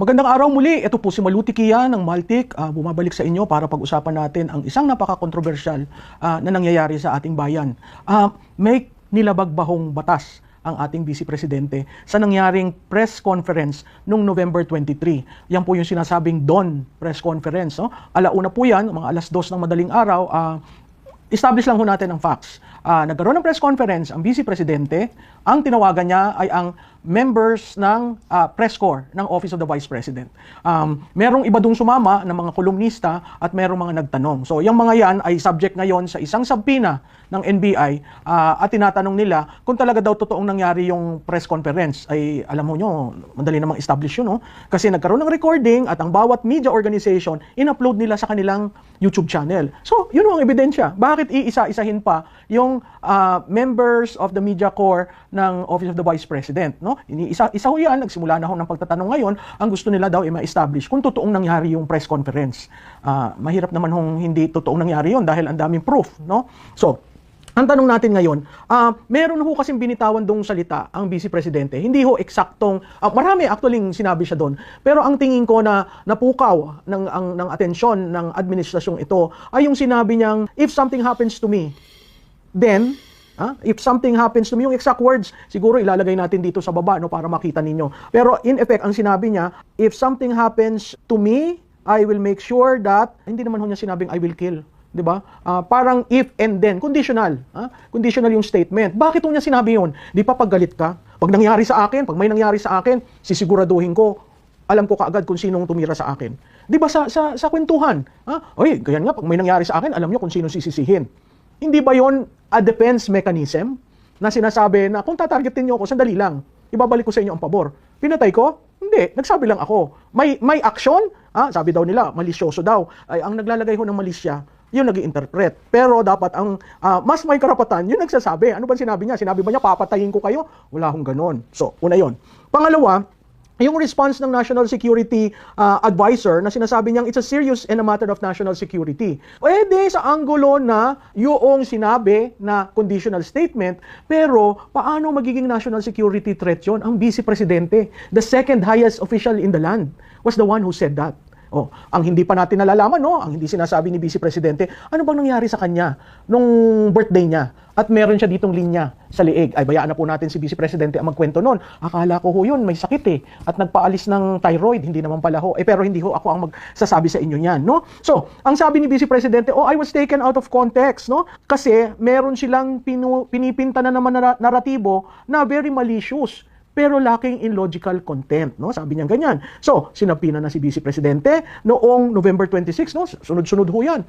Magandang araw muli. Ito po si Maluti Kia ng Maltik. Ah, bumabalik sa inyo para pag-usapan natin ang isang napaka-controversial ah, na nangyayari sa ating bayan. Ah, may nilabagbahong batas ang ating Vice Presidente sa nangyaring press conference noong November 23. Yan po yung sinasabing DON press conference. No? Alauna po yan, mga alas dos ng madaling araw. ah, establish lang ho natin ang facts. Ah, nagkaroon ng press conference ang Vice Presidente. Ang tinawagan niya ay ang members ng ah, press corps ng Office of the Vice President. Um, merong iba dong sumama ng mga kolumnista at merong mga nagtanong. So, yung mga yan ay subject ngayon sa isang subpoena ng NBI ah, at tinatanong nila kung talaga daw totoong nangyari yung press conference. Ay, alam mo nyo, madali namang establish yun, no? Kasi nagkaroon ng recording at ang bawat media organization, in-upload nila sa kanilang YouTube channel. So, yun ang ebidensya. Bakit iisa-isahin pa yung ah, members of the media corps ng Office of the Vice President, no? Iniisa isa ho yan, nagsimula na ho ng pagtatanong ngayon, ang gusto nila daw ay ma-establish kung totoong nangyari yung press conference. Ah, mahirap naman hong hindi totoong nangyari yon dahil ang daming proof, no? So, ang tanong natin ngayon, ah, meron ho kasing binitawan dong salita ang Vice Presidente. Hindi ho eksaktong, ah, marami actually sinabi siya doon. Pero ang tingin ko na napukaw ng, ang, ng atensyon ng administrasyong ito ay yung sinabi niyang, if something happens to me, then, ah, if something happens to me, yung exact words, siguro ilalagay natin dito sa baba no, para makita ninyo. Pero in effect, ang sinabi niya, if something happens to me, I will make sure that, hindi naman ho niya sinabing I will kill. 'di ba? Ah, parang if and then, conditional. ah Conditional yung statement. Bakit niya sinabi yun? Di pa paggalit ka? Pag nangyari sa akin, pag may nangyari sa akin, sisiguraduhin ko, alam ko kaagad kung sinong tumira sa akin. Di ba sa, sa, sa kwentuhan? Ha? Oy, ganyan nga, pag may nangyari sa akin, alam niyo kung sino sisisihin. Hindi ba yon a defense mechanism na sinasabi na kung tatargetin niyo ako, sandali lang, ibabalik ko sa inyo ang pabor. Pinatay ko? Hindi, nagsabi lang ako. May may action? Ah, sabi daw nila, malisyoso daw. Ay ang naglalagay ho ng malisya, yun nag interpret Pero dapat ang ah, mas may karapatan, yun nagsasabi. Ano ba sinabi niya? Sinabi ba niya papatayin ko kayo? Wala hong ganon. So, una yon. Pangalawa, yung response ng National Security ah, Advisor na sinasabi niyang it's a serious and a matter of national security. Pwede sa anggulo na yung sinabi na conditional statement, pero paano magiging national security threat yun? Ang Vice Presidente, the second highest official in the land, was the one who said that. Oh, ang hindi pa natin nalalaman, no? Ang hindi sinasabi ni Vice Presidente, ano bang nangyari sa kanya nung birthday niya? At meron siya ditong linya sa liig. Ay, bayaan na po natin si Vice Presidente ang magkwento noon. Akala ko ho yun, may sakit eh. At nagpaalis ng thyroid, hindi naman pala ho. Eh, pero hindi ho ako ang magsasabi sa inyo niyan, no? So, ang sabi ni Vice Presidente, oh, I was taken out of context, no? Kasi meron silang pinu- pinipinta na naman na naratibo na very malicious pero lacking in logical content, no? Sabi niya ganyan. So, sinapina na si Vice Presidente noong November 26, no? Sunod-sunod ho 'yan.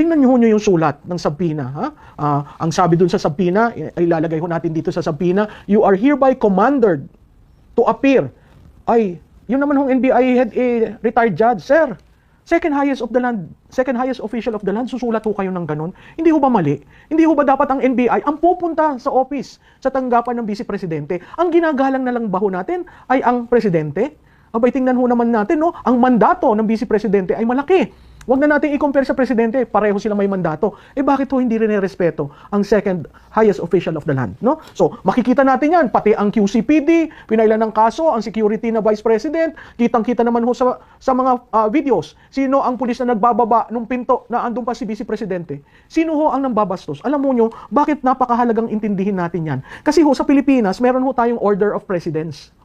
Tingnan niyo ho niyo yung sulat ng sabina, ha? Ah, ang sabi dun sa sabina, ay ilalagay ho natin dito sa sabina, you are hereby commanded to appear. Ay, yun naman hong NBI head eh, retired judge, sir. Second highest of the land, second highest official of the land, susulat ho kayo ng ganun. Hindi ho ba mali? Hindi ho ba dapat ang NBI ang pupunta sa office sa tanggapan ng Vice Presidente? Ang ginagalang na lang ba ho natin ay ang Presidente? Abay, tingnan ho naman natin, no? Ang mandato ng Vice Presidente ay malaki. Huwag na natin i-compare sa presidente, pareho sila may mandato. Eh bakit ho hindi rin respeto ang second highest official of the land, no? So, makikita natin 'yan, pati ang QCPD, pinailan ng kaso ang security na vice president, kitang-kita naman ho sa sa mga ah, videos. Sino ang pulis na nagbababa nung pinto na andun pa si vice presidente? Sino ho ang nambabastos? Alam mo nyo, bakit napakahalagang intindihin natin 'yan? Kasi ho sa Pilipinas, meron ho tayong order of presidents.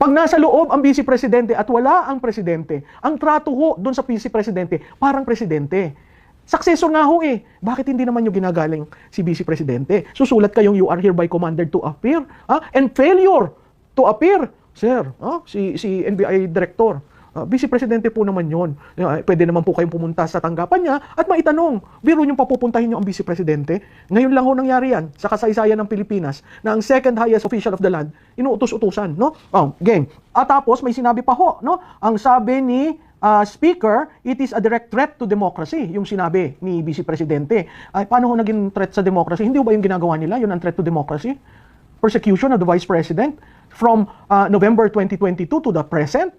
Pag nasa loob ang vice presidente at wala ang presidente, ang trato ho doon sa vice presidente, parang presidente. Successor nga ho eh. Bakit hindi naman yung ginagaling si vice presidente? Susulat kayong you are hereby commanded to appear. Ha? And failure to appear. Sir, ha? si, si NBI director, Uh, vice presidente po naman yon. Uh, pwede naman po kayong pumunta sa tanggapan niya at maitanong, biro niyong papupuntahin niyo ang vice presidente. Ngayon lang ho nangyari yan sa kasaysayan ng Pilipinas na ang second highest official of the land, inuutos-utusan. No? Oh, game. At tapos may sinabi pa ho, no? ang sabi ni uh, Speaker, it is a direct threat to democracy, yung sinabi ni Vice Presidente. Ay, paano ho naging threat sa democracy? Hindi ba yung ginagawa nila? Yun ang threat to democracy? Persecution of the Vice President from uh, November 2022 to the present?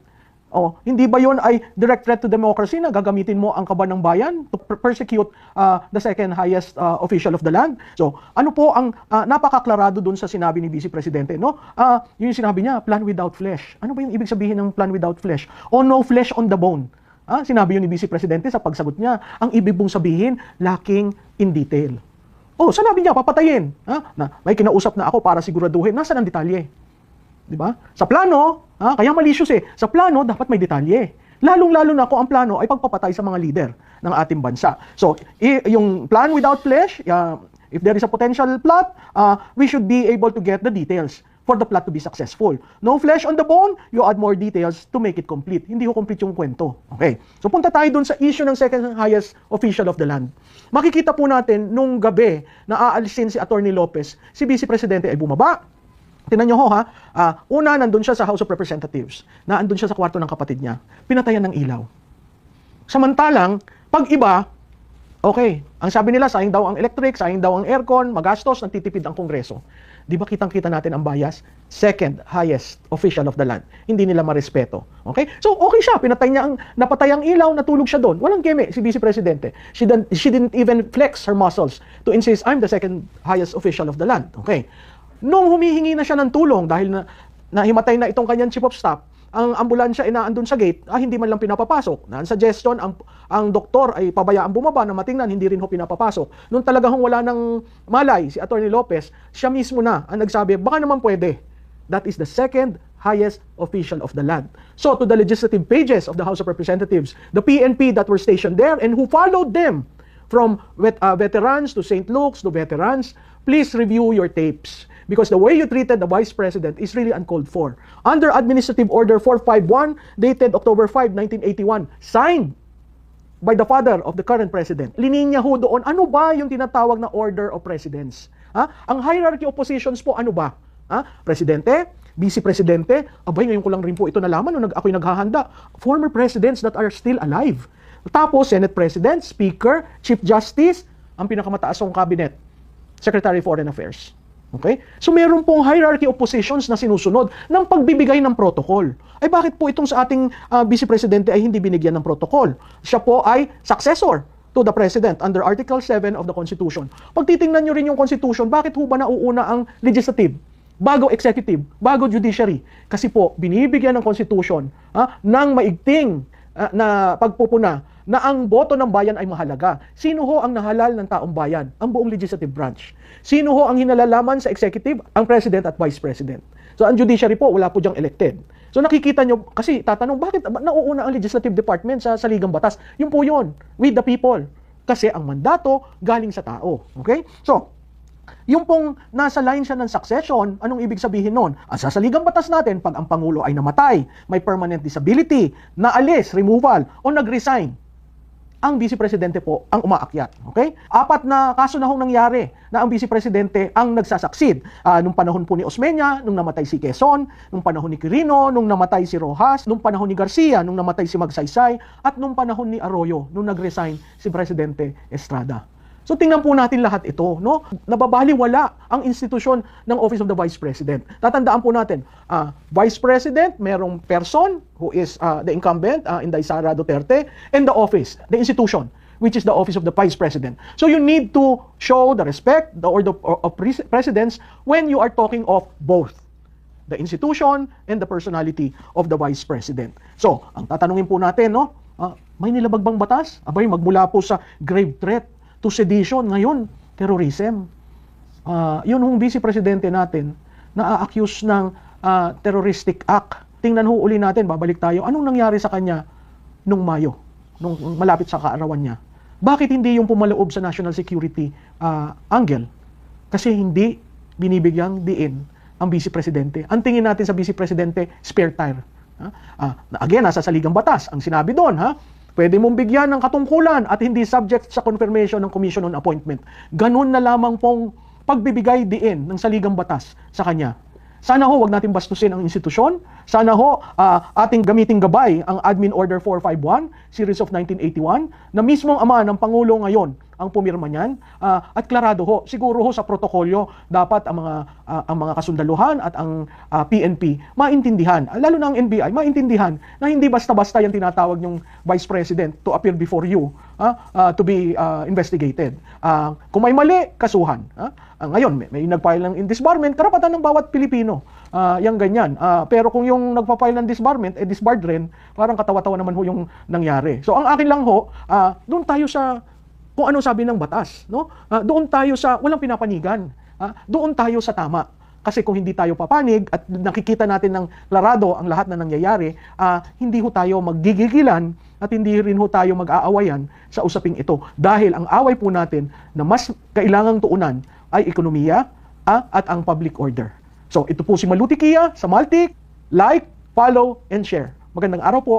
Oh, hindi ba 'yon ay direct threat to democracy na gagamitin mo ang kaban ng bayan to per- persecute ah, the second highest ah, official of the land? So, ano po ang ah, napakaklarado dun sa sinabi ni Vice Presidente, no? Ah, yun yung sinabi niya, plan without flesh. Ano ba yung ibig sabihin ng plan without flesh? O no flesh on the bone. Ah, sinabi yun ni Vice Presidente sa pagsagot niya. Ang ibig mong sabihin, lacking in detail. Oh, sinabi niya, papatayin. Ha? Na, may kinausap na ako para siguraduhin. Nasaan ang detalye? Di ba? Sa plano, ha, kaya malicious eh. Sa plano, dapat may detalye. Lalong-lalo na kung ang plano ay pagpapatay sa mga leader ng ating bansa. So, yung plan without flesh, uh, if there is a potential plot, uh, we should be able to get the details for the plot to be successful. No flesh on the bone, you add more details to make it complete. Hindi ko complete yung kwento. Okay. So punta tayo dun sa issue ng second highest official of the land. Makikita po natin nung gabi na aalisin si Attorney Lopez, si Vice Presidente ay bumaba, Tingnan nyo ho ha, Ah, una nandun siya sa House of Representatives, na andun siya sa kwarto ng kapatid niya, pinatayan ng ilaw. Samantalang, pag iba, okay, ang sabi nila, sayang daw ang electric, sayang daw ang aircon, magastos, nagtitipid ang kongreso. Di ba kitang-kita natin ang bias? Second highest official of the land. Hindi nila marespeto. Okay? So, okay siya. Pinatay niya ang, napatay ang ilaw, natulog siya doon. Walang keme si Vice Presidente. She, didn't, she didn't even flex her muscles to insist, I'm the second highest official of the land. Okay? Nung humihingi na siya ng tulong dahil na, nahimatay na itong kanyang chief of staff, ang ambulansya ay naandun sa gate, ah, hindi man lang pinapapasok. Na ang suggestion, ang, ang doktor ay pabayaan bumaba na matingnan, hindi rin ho pinapapasok. Nung talaga hong wala ng malay, si Attorney Lopez, siya mismo na ang nagsabi, baka naman pwede. That is the second highest official of the land. So to the legislative pages of the House of Representatives, the PNP that were stationed there and who followed them from vet, uh, veterans to St. Luke's to veterans, please review your tapes. Because the way you treated the Vice President is really uncalled for. Under Administrative Order 451, dated October 5, 1981, signed by the father of the current president. Lininya ho doon, ano ba yung tinatawag na order of presidents? Ha? Ang hierarchy of positions po, ano ba? Ha? Presidente, vice presidente, abay ngayon ko lang rin po ito nalaman nung nag, ako'y naghahanda. Former presidents that are still alive. Tapos, Senate President, Speaker, Chief Justice, ang pinakamataas ng cabinet, Secretary of Foreign Affairs. Okay? So meron pong hierarchy of positions na sinusunod ng pagbibigay ng protocol. Ay bakit po itong sa ating ah, Vice Presidente ay hindi binigyan ng protocol? Siya po ay successor to the President under Article 7 of the Constitution. Pag titingnan nyo rin yung Constitution, bakit ho ba nauuna ang legislative? bago executive, bago judiciary. Kasi po, binibigyan ng Constitution ah, ng maigting ah, na pagpupuna na ang boto ng bayan ay mahalaga. Sino ho ang nahalal ng taong bayan? Ang buong legislative branch. Sino ho ang hinalalaman sa executive? Ang president at vice president. So ang judiciary po, wala po diyang elected. So nakikita nyo, kasi tatanong, bakit ba nauuna ang legislative department sa saligang batas? Yun po yun, with the people. Kasi ang mandato galing sa tao. Okay? So, yung pong nasa line siya ng succession, anong ibig sabihin nun? Ang sa saligang batas natin, pag ang Pangulo ay namatay, may permanent disability, naalis, removal, o nag-resign, ang Vice Presidente po ang umaakyat. Okay? Apat na kaso na hong nangyari na ang Vice Presidente ang nagsasucceed. Ah, nung panahon po ni Osmeña, nung namatay si Quezon, nung panahon ni Quirino, nung namatay si Rojas, nung panahon ni Garcia, nung namatay si Magsaysay, at nung panahon ni Arroyo, nung nag-resign si Presidente Estrada. So tingnan po natin lahat ito, no? Nababaliwala ang institusyon ng Office of the Vice President. Tatandaan po natin, ah, Vice President, merong person who is ah, the incumbent, uh, Inday Sara Duterte, and the office, the institution, which is the Office of the Vice President. So you need to show the respect the, or the of presidents when you are talking of both the institution and the personality of the Vice President. So, ang tatanungin po natin, no? ah, may nilabag bang batas? Abay, magmula po sa grave threat to sedition, ngayon, terrorism. Ah, yun yung vice presidente natin na accuse ng ah, terroristic act. Tingnan ho uli natin, babalik tayo. Anong nangyari sa kanya nung Mayo, nung malapit sa kaarawan niya? Bakit hindi yung pumaloob sa national security ah, angle? Kasi hindi binibigyang diin ang vice presidente. Ang tingin natin sa vice presidente, spare tire. Ha? Ah, again, nasa saligang batas. Ang sinabi doon, ha? Pwede mong bigyan ng katungkulan at hindi subject sa confirmation ng Commission on Appointment. Ganun na lamang pong pagbibigay diin ng saligang batas sa kanya. Sana ho, wag natin bastusin ang institusyon. Sana ho, ah, ating gamiting gabay ang Admin Order 451, Series of 1981, na mismong ama ng Pangulo ngayon, ang pumirma niyan Ah, at klarado ho siguro ho sa protokolyo dapat ang mga ah, ang mga kasundaluhan at ang ah, PNP maintindihan lalo na ang NBI maintindihan na hindi basta-basta yung tinatawag yung Vice President to appear before you ah, ah, to be ah, investigated. Ah, kung may mali kasuhan ah. Ah, ngayon may, may nag-file ng indisbarment karapatan ng bawat Pilipino Ah, yung ganyan. Ah, pero kung yung nagpa-file ng disbarment eh disbarred rin parang katawa-tawa naman ho yung nangyari. So ang akin lang ho ah, doon tayo sa kung ano sabi ng batas, no? Ah, doon tayo sa walang pinapanigan. Ah, doon tayo sa tama. Kasi kung hindi tayo papanig at nakikita natin ng larado ang lahat na nangyayari, ah, hindi ho tayo maggigigilan at hindi rin ho tayo mag-aawayan sa usaping ito. Dahil ang away po natin na mas kailangang tuunan ay ekonomiya ah, at ang public order. So ito po si Maluti Kia sa Maltik. Like, follow, and share. Magandang araw po.